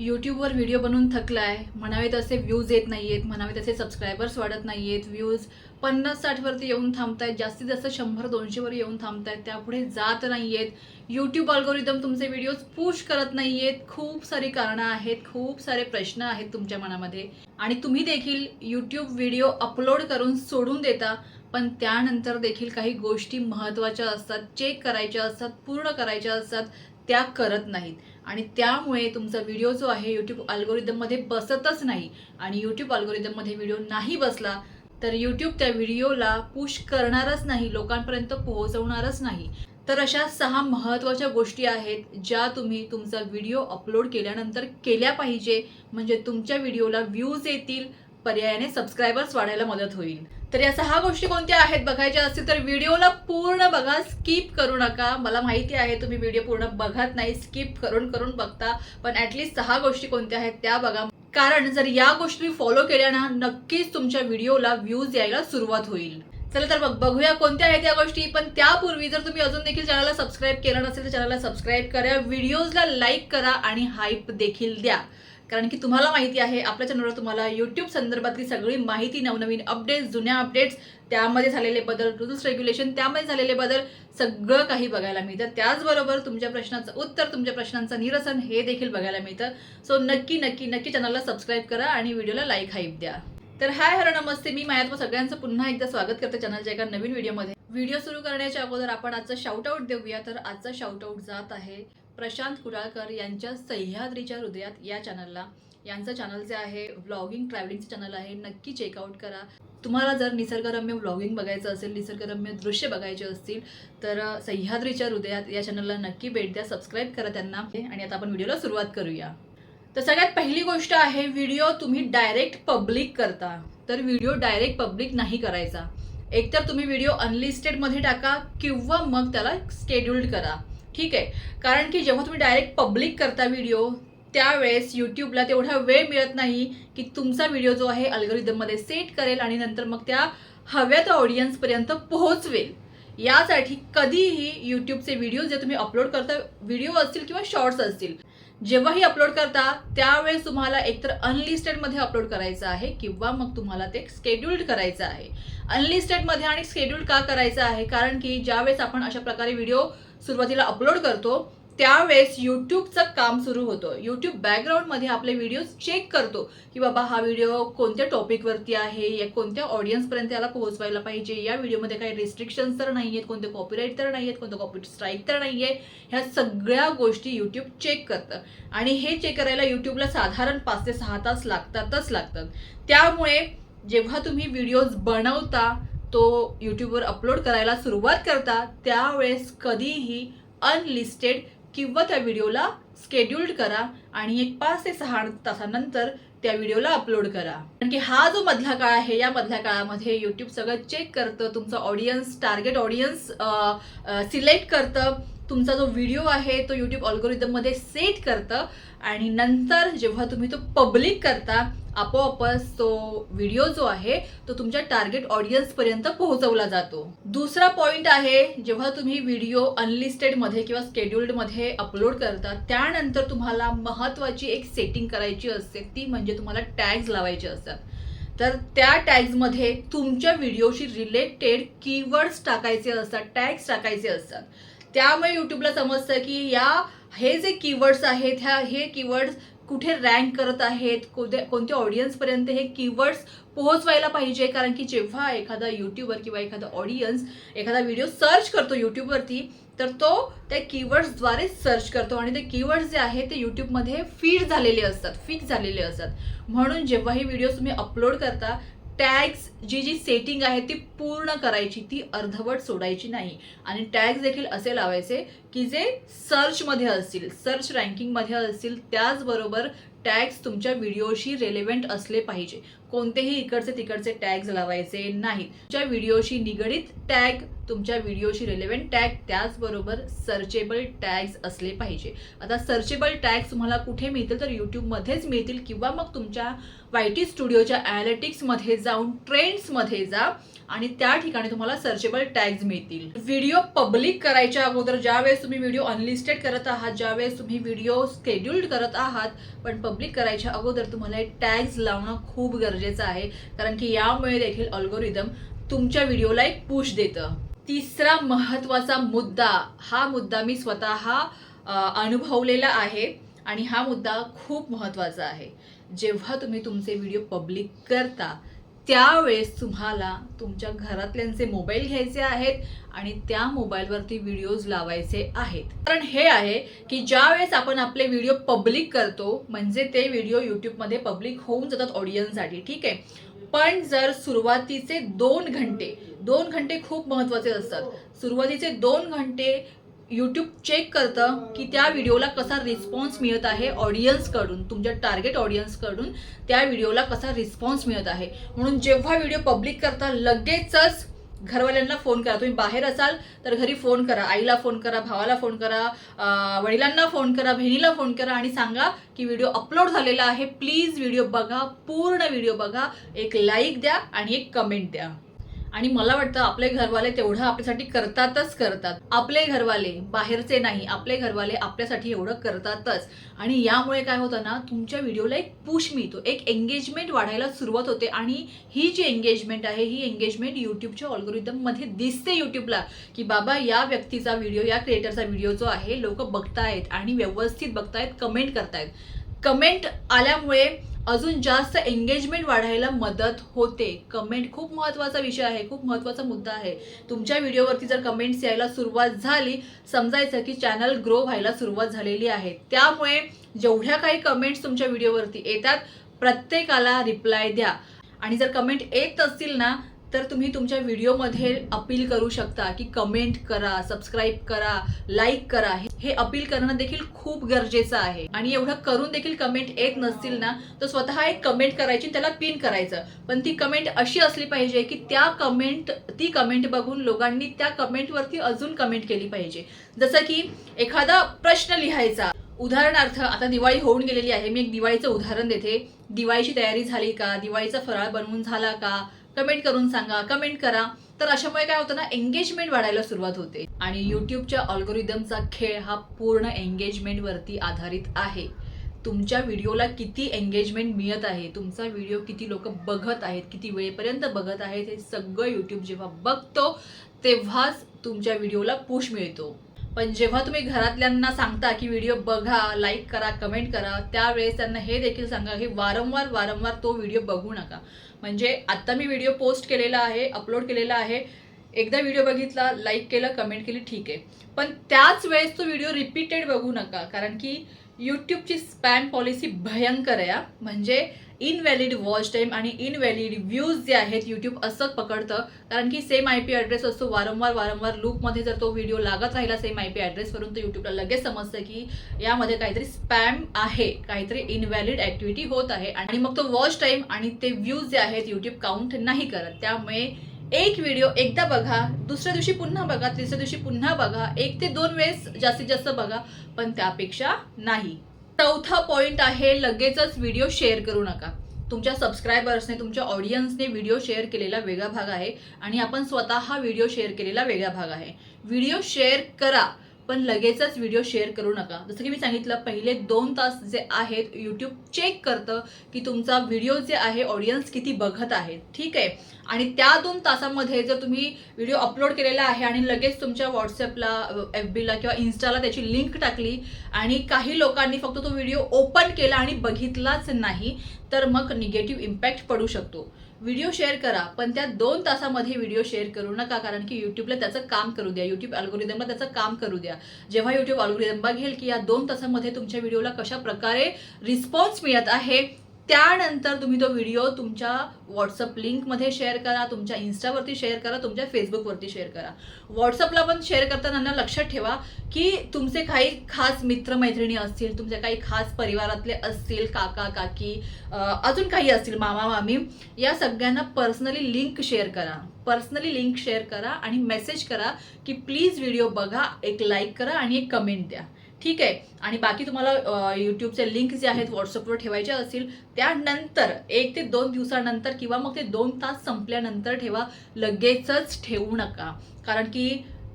यूट्यूबवर व्हिडिओ बनवून थकलाय. म्हणावे तसे व्ह्यूज येत नाही आहेत म्हणावे तसे सबस्क्रायबर्स वाढत नाही आहेत व्ह्यूज पन्नास साठवरती येऊन थांबतायत. जास्तीत जास्त शंभर दोनशेवर येऊन थांबतायत. त्यापुढे जात नाही आहेत यूट्यूब अल्गोरिदम तुमचे व्हिडिओज पुश करत नाही आहेत खूप सारी कारणं आहेत. खूप सारे प्रश्न आहेत तुमच्या मनामध्ये. आणि तुम्ही देखील यूट्यूब व्हिडिओ अपलोड करून सोडून देता. पण त्यानंतर देखील काही गोष्टी महत्त्वाच्या असतात चेक करायच्या असतात पूर्ण करायच्या असतात त्या करत नाहीत. आणि त्यामुळे तुमचा व्हिडिओ जो आहे यूट्यूब अल्गोरिदममध्ये बसतच नाही. आणि यूट्यूब अल्गोरिदममध्ये व्हिडिओ नाही बसला तर यूट्यूब त्या व्हिडिओला पुश करणारच नाही लोकांपर्यंत पोहोचवणारच नाही. तर अशा सहा महत्त्वाच्या गोष्टी आहेत ज्या तुम्ही तुमचा व्हिडिओ अपलोड केल्यानंतर केल्या पाहिजे. म्हणजे तुमच्या व्हिडिओला व्ह्यूज येतील पर्यायाने सबस्क्रायबर्स वाढायला मदत होईल. तर या सहा गोष्टी कोणत्या आहेत बघायच्या असतील तर व्हिडिओला पूर्ण बघा स्किप करू नका. मला माहिती आहे तुम्ही व्हिडिओ पूर्ण बघत नाही स्किप करून करून बघता. पण ॲटलिस्ट सहा गोष्टी कोणत्या आहेत त्या बघा. कारण जर या गोष्टी तुम्ही फॉलो केल्या ना नक्कीच तुमच्या व्हिडिओला व्ह्यूज यायला सुरुवात होईल. चला तर मग बघूया कोणत्या आहेत या गोष्टी. पण त्यापूर्वी जर तुम्ही अजून देखील चॅनलला सबस्क्राईब केलं नसेल तर चॅनलला सबस्क्राईब करा. व्हिडिओजला लाईक करा आणि हाईप देखील द्या. कारण की तुम्हाला माहिती आहे आपल्या चॅनलवर तुम्हाला यूट्यूब संदर्भातली सगळी माहिती नवनवीन अपडेट्स जुन्या अपडेट्स त्यामध्ये झालेले बदल रुल्स रेग्युलेशन त्यामध्ये झालेले बदल सगळं काही बघायला मिळतं. त्याचबरोबर तुमच्या प्रश्नाचं उत्तर तुमच्या प्रश्नांचं निरसन हे देखील बघायला मिळतं. सो नक्की नक्की नक्की चॅनलला सबस्क्राईब करा आणि व्हिडिओला लाईक हाईप द्या. तर हाय हॅलो नमस्ते. मी मायात्मा सगळ्यांचं पुन्हा एकदा स्वागत करते चॅनलच्या एका नवीन व्हिडिओमध्ये व्हिडिओ सुरू करण्याच्या अगोदर आपण आजचं शाउट आऊट देऊया. तर आजचा शाउट आऊट जात आहे प्रशांत कुडाळकर यांच्या सह्याद्रीच्या हृदयात या चॅनलला यांचं चॅनल जे आहे व्लॉगिंग ट्रॅव्हलिंगचं चॅनल आहे नक्की चेकआउट करा. तुम्हाला जर निसर्गरम्य व्लॉगिंग बघायचं असेल निसर्गरम्य दृश्य बघायचे असतील तर सह्याद्रीच्या हृदयात या चॅनलला नक्की भेट द्या सबस्क्राईब करा त्यांना. आणि आता आपण व्हिडिओला सुरुवात करूया. तर सगळ्यात पहिली गोष्ट आहे व्हिडिओ तुम्ही डायरेक्ट पब्लिक करता. तर व्हिडिओ डायरेक्ट पब्लिक नाही करायचा. एकतर तुम्ही व्हिडिओ अनलिस्टेडमध्ये टाका किंवा मग त्याला स्केड्युल्ड करा. ठीक आहे. कारण की जेव्हा तुम्ही डायरेक्ट पब्लिक करता व्हिडिओ त्यावेळेस यूट्यूबला तेवढा वेळ मिळत नाही की तुमचा व्हिडिओ जो आहे अल्गोरिदममध्ये सेट करेल आणि नंतर मग त्या हव्या त्या ऑडियन्सपर्यंत पोहोचवेल. यासाठी कधीही यूट्यूबचे व्हिडिओ जे तुम्ही अपलोड करता व्हिडिओ असतील किंवा शॉर्ट्स असतील जेव्हाही अपलोड करता त्यावेळेस तुम्हाला एकतर अनलिस्टेडमध्ये अपलोड करायचं आहे किंवा मग तुम्हाला ते स्केड्युल्ड करायचं आहे. अनलिस्टेडमध्ये आणि स्केड्युल्ड का करायचं आहे? कारण की ज्यावेळेस आपण अशा प्रकारे व्हिडिओ सुरुवातीला अपलोड करतो त्यावेळेस यूट्यूबचं काम सुरू होतं. यूट्यूब बॅकग्राऊंडमध्ये आपले व्हिडिओज चेक करतो की बाबा हा व्हिडिओ कोणत्या टॉपिकवरती आहे या कोणत्या ऑडियन्सपर्यंत याला पोहोचवायला पाहिजे या व्हिडिओमध्ये काही रिस्ट्रिक्शन्स तर नाही आहेत कोणते कॉपीराईट तर नाही आहेत कोणतं कॉपी स्ट्राईक तर नाही आहे ह्या सगळ्या गोष्टी यूट्यूब चेक करतं. आणि हे चेक करायला यूट्यूबला साधारण पाच ते सहा तास लागतातच लागतात. त्यामुळे जेव्हा तुम्ही व्हिडिओज बनवता तो यूट्यूबवर अपलोड करायला सुरुवात करता त्यावेळेस कधीही अनलिस्टेड किंवा त्या व्हिडिओला स्केड्युल्ड करा आणि एक पाच ते सहा तासानंतर त्या व्हिडिओला अपलोड करा. कारण की हा जो मधला काळ आहे या मधल्या काळामध्ये यूट्यूब सगळं चेक करतं तुमचं ऑडियन्स टार्गेट ऑडियन्स सिलेक्ट करतं. तुमचा जो व्हिडिओ आहे तो यूट्यूब अल्गोरिदममध्ये सेट करतं. आणि नंतर जेव्हा तुम्ही तो पब्लिक करता आपोआपच तो व्हिडिओ जो आहे तो तुमच्या टार्गेट ऑडियन्सपर्यंत पोहोचवला जातो. दुसरा पॉईंट आहे जेव्हा तुम्ही व्हिडिओ अनलिस्टेडमध्ये किंवा स्केड्युल्डमध्ये अपलोड करता त्यानंतर तुम्हाला महत्त्वाची एक सेटिंग करायची असते ती म्हणजे तुम्हाला टॅग्स लावायचे असतात. तर त्या टॅग्समध्ये तुमच्या व्हिडिओशी रिलेटेड कीवर्ड्स टाकायचे असतात टॅग्स टाकायचे असतात. त्यामुळे यूट्यूबला समजतं की या हे जे कीवर्ड्स आहेत ह्या हे कीवर्ड्स कुठे रँक करत आहेत कोणत्या कोणत्या ऑडियन्सपर्यंत हे कीवर्ड्स पोहोचवायला पाहिजे? कारण की जेव्हा एखादा यूट्यूबर किंवा एखादा ऑडियन्स एखादा व्हिडिओ सर्च करतो यूट्यूबवरती तर तो त्या कीवर्ड्सद्वारे सर्च करतो. आणि ते कीवर्ड्स जे आहे ते यूट्यूबमध्ये फीड झालेले असतात फिक्स झालेले असतात. म्हणून जेव्हा हे व्हिडिओ तुम्ही अपलोड करता टॅग्स जी जी सेटिंग आहे ती पूर्ण करायची ती अर्धवट सोडायची नाही. आणि टॅग्स देखील असे लावायचे की जे सर्चमध्ये असतील सर्च रँकिंगमध्ये असतील त्याचबरोबर टॅग्स तुमच्या व्हिडिओशी रेलेव्हंट असले पाहिजे. कोणतेही इकडचे तिकडचे टॅग्स लावायचे नाहीत. तुमच्या व्हिडिओशी निगडीत टॅग तुमच्या व्हिडिओशी रिलेव्हंट टॅग त्याचबरोबर सर्चेबल टॅग्स असले पाहिजे. आता सर्चेबल टॅग्स तुम्हाला कुठे मिळतील तर यूट्यूबमध्येच मिळतील किंवा मग तुमच्या वाय टी स्टुडिओच्या ॲनालिटिक्समध्ये जाऊन ट्रेंड्समध्ये जा आणि त्या ठिकाणी तुम्हाला सर्चेबल टॅग्स मिळतील. व्हिडिओ पब्लिक करायच्या अगोदर ज्यावेळेस तुम्ही व्हिडिओ अनलिस्टेड करत आहात ज्यावेळेस तुम्ही व्हिडिओ स्केड्युल्ड करत आहात पण पब्लिक करायच्या अगोदर तुम्हाला हे टॅग्स लावणं खूप गरजेचं आहे. कारण की यामुळे देखील अल्गोरिदम तुमच्या व्हिडिओला एक पुश देतं. तिसरा महत्त्वाचा मुद्दा हा मुद्दा मी स्वतः अनुभवलेला आहे आणि हा मुद्दा खूप महत्त्वाचा आहे. जेव्हा तुम्ही तुमचे व्हिडिओ पब्लिक करता त्यावेळेस तुम्हाला तुमच्या घरातल्यांचे मोबाईल घ्यायचे आहेत आणि त्या मोबाईलवरती व्हिडिओज लावायचे आहेत. कारण हे आहे की ज्या वेळेस आपण आपले व्हिडिओ पब्लिक करतो म्हणजे ते व्हिडिओ यूट्यूबमध्ये पब्लिक होऊन जातात ऑडियन्ससाठी ठीक आहे? पण जर सुरुवातीचे दोन घंटे दोन घंटे खूप महत्त्वाचे असतात. सुरुवातीचे दोन घंटे यूट्यूब चेक करतं की त्या व्हिडिओला कसा रिस्पॉन्स मिळत आहे ऑडियन्सकडून तुमच्या टार्गेट ऑडियन्सकडून त्या व्हिडिओला कसा रिस्पॉन्स मिळत आहे. म्हणून जेव्हा व्हिडिओ पब्लिक करता लगेचच घरवाल्यांना फोन करा. तुम्ही बाहेर असाल तर घरी फोन करा आईला फोन करा भावाला फोन करा वडिलांना फोन करा बहिणीला फोन करा आणि सांगा की व्हिडिओ अपलोड झालेला आहे. प्लीज व्हिडिओ बघा पूर्ण व्हिडिओ बघा. एक लाईक द्या आणि एक कमेंट द्या. आणि मला वाटतं आपले घरवाले तेवढं आपल्यासाठी करतातच करतात. आपले घरवाले बाहेरचे नाही आपले घरवाले आपल्यासाठी एवढं करतातच. आणि यामुळे काय होतं ना तुमच्या व्हिडिओला एक पुश मिळतो. एक एंगेजमेंट वाढायला सुरुवात होते आणि ही जी एंगेजमेंट आहे ही एंगेजमेंट यूट्यूबच्या ऑल्गोरिदममध्ये दिसते यूट्यूबला की बाबा या व्यक्तीचा व्हिडिओ या क्रिएटरचा व्हिडिओ जो आहे लोक बघतायत आणि व्यवस्थित बघतायत कमेंट करतायत. कमेंट आल्यामुळे अजून जास्त एंगेजमेंट वाढायला मदत होते. कमेंट खूप महत्त्वाचा विषय आहे खूप महत्त्वाचा मुद्दा आहे. तुमच्या व्हिडिओवरती जर कमेंट्स यायला सुरुवात झाली समजायचं की चॅनल ग्रो व्हायला सुरुवात झालेली आहे. त्यामुळे जेवढ्या काही कमेंट्स तुमच्या व्हिडिओवरती येतात प्रत्येकाला रिप्लाय द्या. आणि जर कमेंट येत असतील ना तर तुम्ही तुमच्या व्हिडिओमध्ये अपील करू शकता की कमेंट करा सबस्क्राईब करा लाईक करा. हे अपील करणं देखील खूप गरजेचं आहे. आणि एवढं करून देखील कमेंट येत नसतील ना तर स्वतः एक कमेंट करायची त्याला पिन करायचं. पण ती कमेंट अशी असली पाहिजे की त्या कमेंट ती कमेंट बघून लोकांनी त्या कमेंटवरती अजून कमेंट केली पाहिजे. जसं की एखादा प्रश्न लिहायचा. उदाहरणार्थ आता दिवाळी होऊन गेलेली आहे. मी एक दिवाळीचं उदाहरण देते. दिवाळीची तयारी झाली का? दिवाळीचा फराळ बनवून झाला का? कमेंट करून सांगा कमेंट करा. तर अशामुळे काय होतं ना एंगेजमेंट वाढायला सुरुवात होते. आणि यूट्यूबच्या ऑल्गोरिदमचा खेळ हा पूर्ण एंगेजमेंटवरती आधारित आहे. तुमच्या व्हिडिओला किती एंगेजमेंट मिळत आहे तुमचा व्हिडिओ किती लोक बघत आहेत किती वेळेपर्यंत बघत आहेत हे सगळं यूट्यूब जेव्हा बघतो तेव्हाच तुमच्या व्हिडिओला पुश मिळतो. पण जेव्हा तुम्ही घरातल्यांना सांगता की व्हिडिओ बघा लाईक करा कमेंट करा त्यावेळेस त्यांना हे देखील सांगा की वारंवार वारंवार तो व्हिडिओ बघू नका. म्हणजे आत्ता मी व्हिडिओ पोस्ट केलेला आहे अपलोड केलेला आहे. एकदा व्हिडिओ बघितला लाईक केलं कमेंट केली ठीक आहे. पण त्याच वेळेस तो व्हिडिओ रिपीटेड बघू नका. कारण की यूट्यूबची स्पॅम पॉलिसी भयंकर आहे म्हणजे इनव्हॅलिड वॉच टाईम आणि इनव्हॅलिड व्ह्यूज जे आहेत यूट्यूब असं पकडतं. कारण की सेम आय पी ॲड्रेस असतो. वारंवार वारंवार लूपमध्ये जर तो व्हिडिओ लागत राहिला सेम आय पी ॲड्रेसवरून तर यूट्यूबला लगेच समजतं की यामध्ये काहीतरी स्पॅम आहे. काहीतरी इनव्हॅलिड ॲक्टिव्हिटी होत आहे. आणि मग तो वॉच टाईम आणि ते व्ह्यूज जे आहेत यूट्यूब काउंट नाही करत. त्यामुळे एक व्हिडिओ एकदा बघा दुसऱ्या दिवशी पुन्हा बघा तिसऱ्या दिवशी पुन्हा बघा. एक ते दोन वेळेस जास्तीत जास्त बघा. पण त्यापेक्षा नाही. चौथा पॉईंट आहे लगेचच व्हिडिओ शेअर करू नका. तुमच्या सबस्क्रायबर्सने तुमच्या ऑडियन्सने व्हिडिओ शेअर केलेला वेगळा भाग आहे आणि आपण स्वतः हा व्हिडिओ शेअर केलेला वेगळा भाग आहे. व्हिडिओ शेअर करा पण लगेचच व्हिडिओ शेअर करू नका. जसं की मी सांगितलं पहिले दोन तास जे आहेत यूट्यूब चेक करतं की तुमचा व्हिडिओ जे आहे ऑडियन्स किती बघत आहेत ठीक आहे? आणि त्या दोन तासामध्ये जर तुम्ही व्हिडिओ अपलोड केलेला आहे आणि लगेच तुमच्या व्हॉट्सअपला एफ बीला किंवा इन्स्टाला त्याची लिंक टाकली आणि काही लोकांनी फक्त तो व्हिडिओ ओपन केला आणि बघितलाच नाही तर मग निगेटिव्ह इम्पॅक्ट पडू शकतो. व्हिडिओ शेअर करा पण त्या दोन तासामध्ये व्हिडिओ शेअर करू नका कारण की यूट्यूबला त्याचं काम करू द्या. यूट्यूब अल्गोरिदमला त्याचं काम करू द्या. जेव्हा यूट्यूब अल्गोरिदम बघेल की या दोन तासामध्ये तुमच्या व्हिडिओला कशा प्रकारे रिस्पॉन्स मिळत आहे त्यानंतर तुम्ही तो व्हिडिओ तुमच्या व्हॉट्सअप लिंकमध्ये शेअर करा तुमच्या इन्स्टावरती शेअर करा तुमच्या फेसबुकवरती शेअर करा. व्हॉट्सअपला पण शेअर करताना लक्षात ठेवा की तुमचे काही खास मित्रमैत्रिणी असतील तुमचे काही खास परिवारातले असतील काका काकी अजून काही असतील मामा मामी या सगळ्यांना पर्सनली लिंक शेअर करा. पर्सनली लिंक शेअर करा आणि मेसेज करा की प्लीज व्हिडिओ बघा एक लाईक करा आणि एक कमेंट द्या. ठीक आहे. आणि बाकी तुम्हाला यूट्यूबचे लिंक जे आहेत व्हॉट्सअपवर ठेवायचे असतील त्यानंतर एक ते दोन दिवसानंतर किंवा मग ते दोन तास संपल्यानंतर ठेवा. लगेचच ठेवू नका. कारण की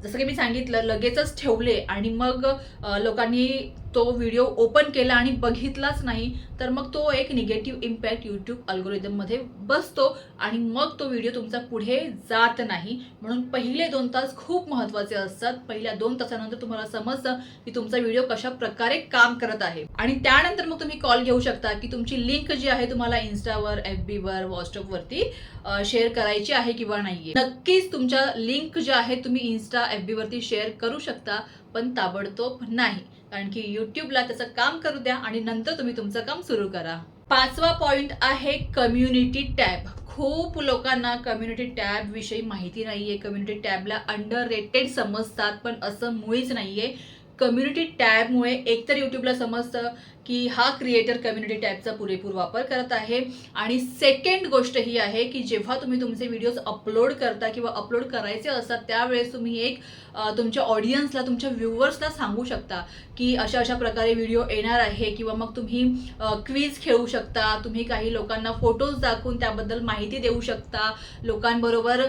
जसं की मी सांगितलं लगेचच ठेवले आणि मग लोकांनी तो व्हिडिओ ओपन केला आणि बघितलाच नाही तर मग तो एक निगेटिव्ह इम्पॅक्ट यूट्यूब अल्गोरिदममध्ये बसतो आणि मग तो व्हिडिओ तुमचा पुढे जात नाही. म्हणून पहिले दोन तास खूप महत्त्वाचे असतात. पहिल्या दोन तासानंतर तुम्हाला समजतं की तुमचा व्हिडिओ कशा प्रकारे काम करत आहे. आणि त्यानंतर मग तुम्ही कॉल घेऊ शकता की तुमची लिंक जी आहे तुम्हाला इन्स्टावर एफ बीवर व्हॉट्सअपवरती शेअर करायची आहे किंवा नाही नक्कीच तुमच्या लिंक ज्या आहेत तुम्ही इन्स्टा एफ बीवरती शेअर करू शकता पण ताबडतोब नाही. कारण की युट्यूबला त्याचं काम करू द्या आणि नंतर तुम्ही तुमचं काम सुरू करा. पाचवा पॉइंट आहे कम्युनिटी टॅब खूप लोकांना कम्युनिटी टॅब विषयी माहिती नाहीये. कम्युनिटी टॅबला अंडर रेटेड समजतात पण असं मुळीच नाहीये. कम्युनिटी टॅबमुळे एकतर यूट्यूबला समजतं की हा क्रिएटर कम्युनिटी टॅबचा पुरेपूर वापर करत आहे. आणि सेकंड गोष्ट ही आहे की जेव्हा तुम्ही तुमचे व्हिडिओज अपलोड करता किंवा अपलोड करायचे असतात त्यावेळेस तुम्ही एक तुमच्या ऑडियन्सला तुमच्या व्ह्युअर्सला सांगू शकता की अशा अशा प्रकारे व्हिडिओ येणार आहे किंवा मग तुम्ही क्विज खेळू शकता तुम्ही काही लोकांना फोटोज दाखवून त्याबद्दल माहिती देऊ शकता लोकांबरोबर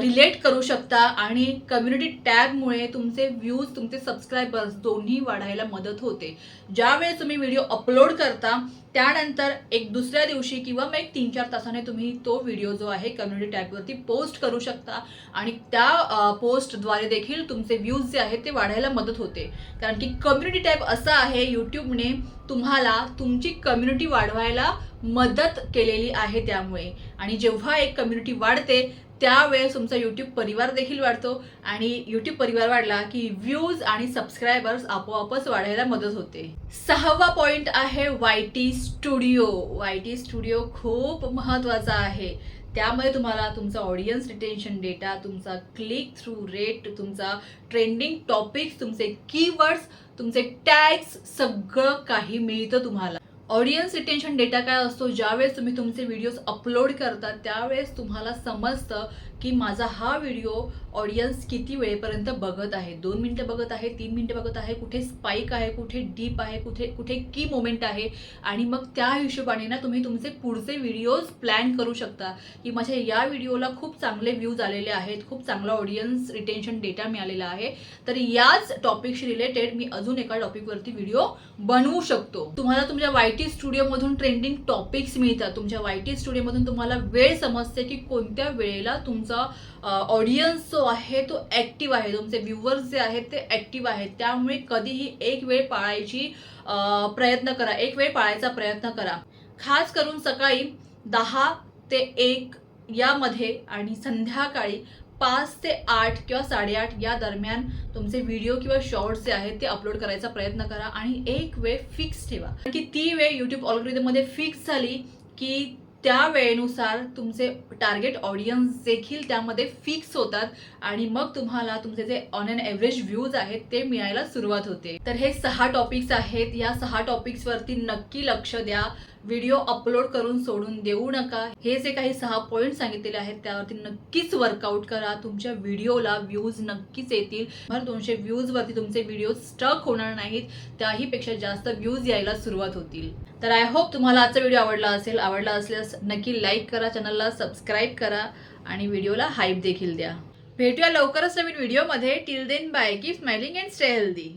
रिलेट करू शकता आणि कम्युनिटी टॅबमुळे तुमचे व्ह्यूज तुमचे सबस्क्रायबर्स दोन्ही वाढायला मदत होते. ज्यावेळेस तुम्ही व्हिडिओ अपलोड करता त्यानंतर एक दुसऱ्या दिवशी किंवा मग एक तीन चार तासाने तुम्ही तो व्हिडिओ जो आहे कम्युनिटी टॅबवरती पोस्ट करू शकता. आणि त्या पोस्टद्वारे देखील तुमचे व्ह्यूज जे आहेत ते वाढायला मदत होते. कारण की कम्युनिटी टॅब असं आहे यूट्यूबने तुम्हाला तुमची कम्युनिटी वाढवायला मदत केलेली आहे त्यामुळे. आणि जेव्हा एक कम्युनिटी वाढते त्यावेळेस तुमचा यूट्यूब परिवार देखील वाढतो आणि यूट्यूब परिवार वाढला की व्ह्यूज आणि सबस्क्रायबर्स आपोआपच वाढायला मदत होते. सहावा पॉइंट आहे Y T studio Y T studio खूप महत्त्वाचा आहे. त्यामध्ये तुम्हाला तुमचा ऑडियन्स रिटेन्शन डेटा तुमचा क्लिक थ्रू रेट तुमचा ट्रेंडिंग टॉपिक्स तुमचे कीवर्ड्स तुमचे टॅग्स सगळं काही मिळतं तुम्हाला. ऑडियन्स रिटेन्शन डेटा काय असतो ज्यावेळेस तुम्ही तुमचे व्हिडिओज अपलोड करता त्यावेळेस तुम्हाला समजतं की माझा हा व्हिडिओ ऑडियन्स किती वेळेपर्यंत बघत आहे? दोन मिनटं बघत आहे तीन मिनटं बघत आहे? कुठे स्पाईक आहे? कुठे डीप आहे? कुठे कुठे की मोमेंट आहे? आणि मग त्या हिशोबाने ना तुम्ही तुमचे पुढचे व्हिडिओज प्लॅन करू शकता. की माझ्या या व्हिडिओला खूप चांगले व्ह्यूज आलेले आहेत खूप चांगला ऑडियन्स रिटेन्शन डेटा मिळालेला आहे. तर याच टॉपिकशी रिलेटेड मी अजून एका टॉपिकवरती व्हिडिओ बनवू शकतो. तुम्हाला तुमच्या वाय टी स्टुडिओमधून ट्रेंडिंग टॉपिक्स मिळतात. तुमच्या वाय टी स्टुडिओमधून तुम्हाला वेळ समजते की कोणत्या वेळेला तुमचा ऑडियन्स जो आहे तो ॲक्टिव्ह आहे. तुमचे व्ह्युअर्स जे आहेत ते ॲक्टिव्ह आहेत. त्यामुळे कधीही एक वेळ पाळायची प्रयत्न करा. एक वेळ पाळायचा प्रयत्न करा. खास करून सकाळी दहा ते एक यामध्ये आणि संध्याकाळी पाच ते आठ किंवा साडेआठ या दरम्यान तुमचे व्हिडिओ किंवा शॉर्ट्स जे आहेत ते अपलोड करायचा प्रयत्न करा आणि एक वेळ फिक्स ठेवा. की ती वेळ यूट्यूब ऑलग्रिदममध्ये फिक्स झाली की त्या वेळेनुसार तुमचे टार्गेट ऑडियन्स देखील त्यामध्ये फिक्स होतात आणि मग तुम्हाला तुमचे जे ऑन अन एव्हरेज व्ह्यूज आहेत ते मिळायला सुरुवात होते. तर हे सहा टॉपिक्स आहेत. या सहा टॉपिक्सवरती नक्की लक्ष द्या. व्हिडिओ अपलोड करून सोडून देऊ नका. हे जे काही सहा पॉईंट सांगितलेले आहेत त्यावरती नक्कीच वर्कआउट करा. तुमच्या व्हिडिओला व्ह्यूज नक्कीच येतील. मला दोनशे व्ह्यूजवरती तुमचे व्हिडिओ स्टक होणार नाहीत. त्याही पेक्षा जास्त व्ह्यूज यायला सुरुवात होतील. तर आय होप तुम्हाला आजचा व्हिडिओ आवडला असेल. आवडला असल्यास नक्की लाईक करा चॅनलला सबस्क्राईब करा आणि व्हिडिओला हाईप देखील द्या. भेटूया लवकरच नवीन व्हिडिओमध्ये till then bye keep smiling and stay healthy